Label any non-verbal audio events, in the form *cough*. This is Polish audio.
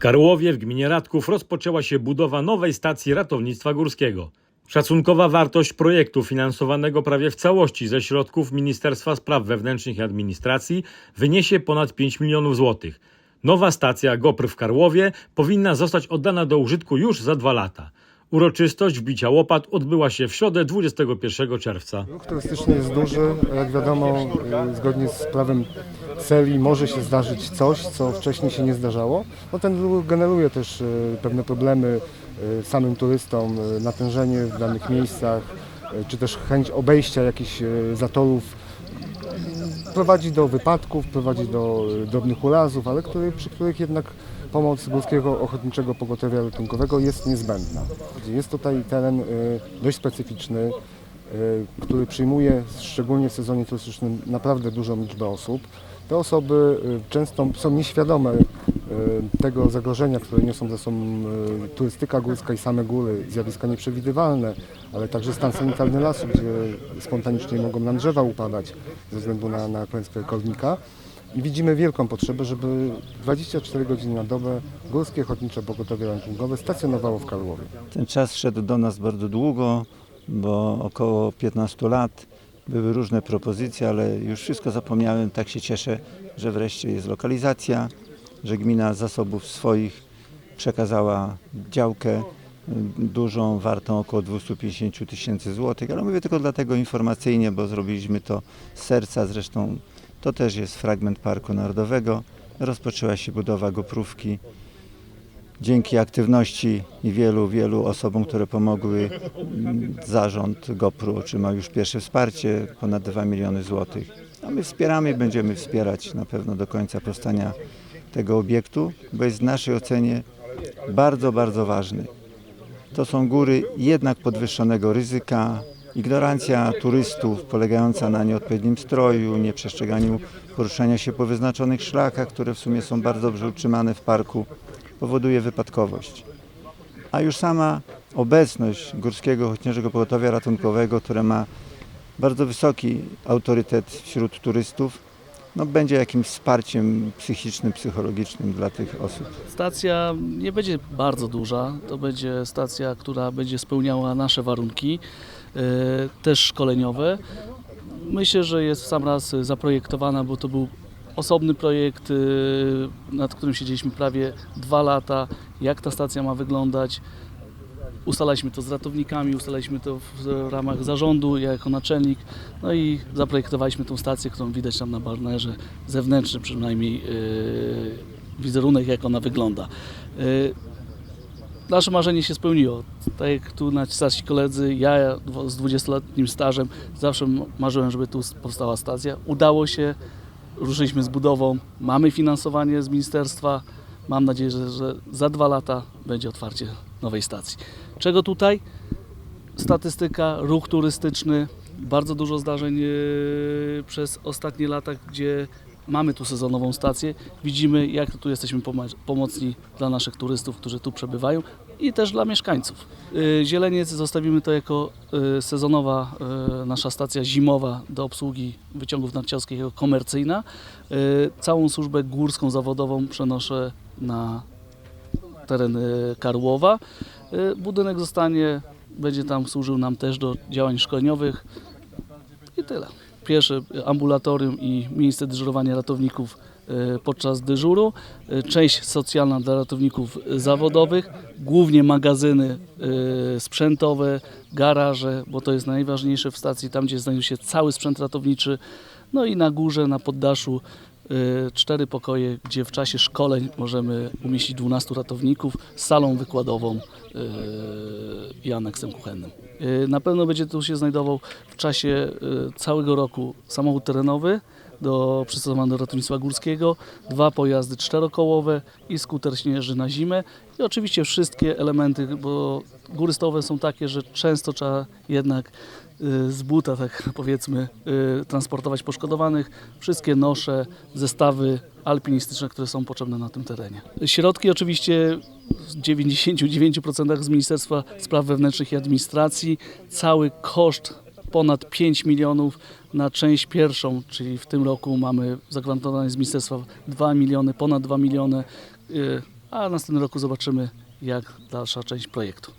Karłowie w gminie Radków rozpoczęła się budowa nowej stacji ratownictwa górskiego. Szacunkowa wartość projektu finansowanego prawie w całości ze środków Ministerstwa Spraw Wewnętrznych i Administracji wyniesie ponad 5 milionów złotych. Nowa stacja GOPR w Karłowie powinna zostać oddana do użytku już za dwa lata. Uroczystość wbicia łopat odbyła się w środę 21 czerwca. Ruch turystyczny jest duży. Jak wiadomo, y, zgodnie z prawem celi może się zdarzyć coś, co wcześniej się nie zdarzało. No ten ruch generuje też y, pewne problemy y, samym turystom, y, natężenie w danych miejscach, czy też chęć obejścia jakichś zatorów prowadzi do wypadków, prowadzi do drobnych urazów, ale który, przy których jednak pomoc Górskiego Ochotniczego Pogotowia Ratunkowego jest niezbędna. Jest tutaj teren dość specyficzny, który przyjmuje szczególnie w sezonie turystycznym naprawdę dużą liczbę osób. Te osoby y, często są nieświadome y, tego zagrożenia, które niosą ze sobą y, turystyka górska i same góry, zjawiska nieprzewidywalne, ale także stan sanitarny lasu, gdzie spontanicznie mogą nam drzewa upadać ze względu na, na klęskę kornika. I widzimy wielką potrzebę, żeby 24 godziny na dobę Górskie Ochotnicze Pogotowie Ratunkowe stacjonowało w Karłowie. Ten czas szedł do nas bardzo długo, bo około 15 lat były różne propozycje, ale już wszystko zapomniałem. Tak się cieszę, że wreszcie jest lokalizacja, że gmina zasobów swoich przekazała działkę y, dużą, wartą około 250 tysięcy złotych, ale mówię tylko dlatego informacyjnie, bo zrobiliśmy to z serca, zresztą to też jest fragment Parku Narodowego. Rozpoczęła się budowa goprówki dzięki aktywności i wielu, wielu osobom, które pomogły, zarząd GoPru otrzymał już pierwsze wsparcie, ponad 2 miliony złotych. A my wspieramy i będziemy wspierać na pewno do końca powstania tego obiektu, bo jest w naszej ocenie bardzo, bardzo ważny. To są góry jednak podwyższonego ryzyka, ignorancja turystów polegająca na nieodpowiednim stroju, nieprzestrzeganiu poruszania się po wyznaczonych szlakach, które w sumie są bardzo dobrze utrzymane w parku, powoduje wypadkowość. A już sama obecność Górskiego Ochotniczego Pogotowia Ratunkowego, które ma bardzo wysoki autorytet wśród turystów, no, będzie jakimś wsparciem psychicznym, psychologicznym dla tych osób. Stacja nie będzie bardzo duża, to będzie stacja, która będzie spełniała nasze warunki, e, też szkoleniowe. Myślę, że jest w sam raz zaprojektowana, bo to był osobny projekt, e, nad którym siedzieliśmy prawie dwa lata, jak ta stacja ma wyglądać. Ustalaliśmy to z ratownikami, ustalaliśmy to w ramach zarządu, ja jako naczelnik, no i zaprojektowaliśmy tą stację, którą widać tam na barnerze, zewnętrzny przynajmniej yy, wizerunek, jak ona wygląda. Yy, nasze marzenie się spełniło. Tak jak tu na stacji koledzy, ja z 20-letnim stażem zawsze marzyłem, żeby tu powstała stacja. Udało się, ruszyliśmy z budową, mamy finansowanie z ministerstwa. Mam nadzieję, że, że za dwa lata będzie otwarcie nowej stacji. Czego tutaj? Statystyka, ruch turystyczny, bardzo dużo zdarzeń yy, przez ostatnie lata, gdzie mamy tu sezonową stację. Widzimy, jak tu jesteśmy pomo- pomocni dla naszych turystów, którzy tu przebywają i też dla mieszkańców. Yy, Zieleniec zostawimy to jako yy, sezonowa yy, nasza stacja zimowa do obsługi wyciągów narciarskich jako komercyjna. Całą służbę górską zawodową przenoszę na teren y, Karłowa. Y, Budynek zostanie, będzie tam służył nam też do działań szkoleniowych i tyle. Pierwsze y, ambulatorium i miejsce dyżurowania ratowników y, podczas dyżuru, y, część socjalna dla ratowników zawodowych, głównie magazyny y, sprzętowe, garaże, bo to jest najważniejsze w stacji, tam gdzie znajduje się cały sprzęt ratowniczy, no i na górze, na poddaszu cztery pokoje, gdzie w czasie szkoleń możemy umieścić 12 ratowników z salą wykładową y, i aneksem kuchennym. Y, Na pewno będzie tu się znajdował w czasie y, całego roku samochód terenowy do przystosowany do ratownictwa górskiego, dwa pojazdy czterokołowe i skuter śnieżny na zimę i oczywiście wszystkie elementy, bo góry stołowe są takie, że często trzeba jednak y, z buta, tak *laughs* powiedzmy, y, transportować poszkodowanych. Wszystkie nosze, zestawy alpinistyczne, które są potrzebne na tym terenie. Środki oczywiście w 99% z Ministerstwa Spraw Wewnętrznych i Administracji. Cały koszt ponad 5 milionów na część pierwszą, czyli w tym roku mamy zagwarantowane z ministerstwa 2 miliony, ponad 2 miliony. y, a w następnym roku zobaczymy jak dalsza część projektu.